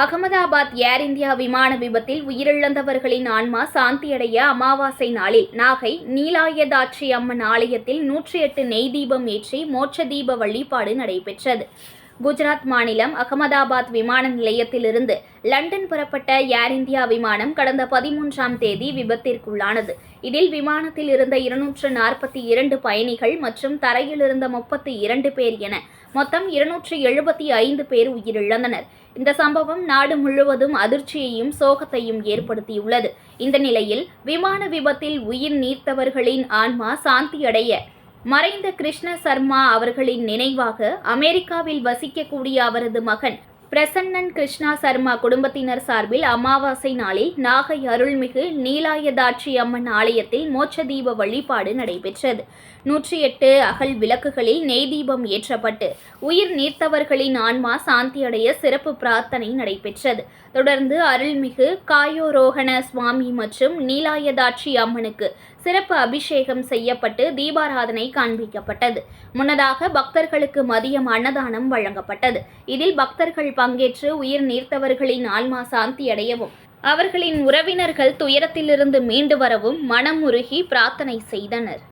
அகமதாபாத் ஏர் India விமான விபத்தில் உயிரிழந்தவர்களின் ஆன்மா சாந்தியடைய அமாவாசை நாளில் நாகை நீலாயதாட்சி அம்மன் ஆலயத்தில் நூற்றி எட்டு நெய் தீபம் ஏற்றி மோட்ச தீப வழிபாடு நடைபெற்றது. குஜராத் மாநிலம் அகமதாபாத் விமான நிலையத்திலிருந்து லண்டன் புறப்பட்ட ஏர் இந்தியா விமானம் கடந்த பதிமூன்றாம் தேதி விபத்திற்குள்ளானது. இதில் விமானத்தில் இருந்த இருநூற்று நாற்பத்தி இரண்டு பயணிகள் மற்றும் தரையில் இருந்த முப்பத்தி இரண்டு பேர் என மொத்தம் இருநூற்று எழுபத்தி ஐந்து பேர் உயிரிழந்தனர். இந்த சம்பவம் நாடு முழுவதும் அதிர்ச்சியையும் சோகத்தையும் ஏற்படுத்தியுள்ளது. இந்த நிலையில் விமான விபத்தில் உயிர் நீர்த்தவர்களின் ஆன்மா சாந்தியடைய மறைந்த கிருஷ்ண சர்மா அவர்களின் நினைவாக அமெரிக்காவில் வசிக்கக்கூடிய அவரது மகன் பிரசன்னன் கிருஷ்ணா சர்மா குடும்பத்தினர் சார்பில் அமாவாசை நாளில் நாகை அருள்மிகு நீலாயதாட்சி அம்மன் ஆலயத்தில் மோட்ச தீப வழிபாடு நடைபெற்றது. நூற்றி எட்டு அகல் விளக்குகளில் நெய் தீபம் ஏற்றப்பட்டு உயிர் நீர்த்தவர்களின் ஆன்மா சாந்தியடைய சிறப்பு பிரார்த்தனை நடைபெற்றது. தொடர்ந்து அருள்மிகு காயோரோகண சுவாமி மற்றும் நீலாயதாட்சி அம்மனுக்கு சிறப்பு அபிஷேகம் செய்யப்பட்டு தீபாராதனை காண்பிக்கப்பட்டது. முன்னதாக பக்தர்களுக்கு மதியம் அன்னதானம் வழங்கப்பட்டது. இதில் பக்தர்கள் பங்கேற்று உயிர் நீர்த்தவர்களின் ஆன்மா சாந்தி அடையவும் அவர்களின் உறவினர்கள் துயரத்திலிருந்து மீண்டு வரவும் மனமுருகி பிரார்த்தனை செய்தனர்.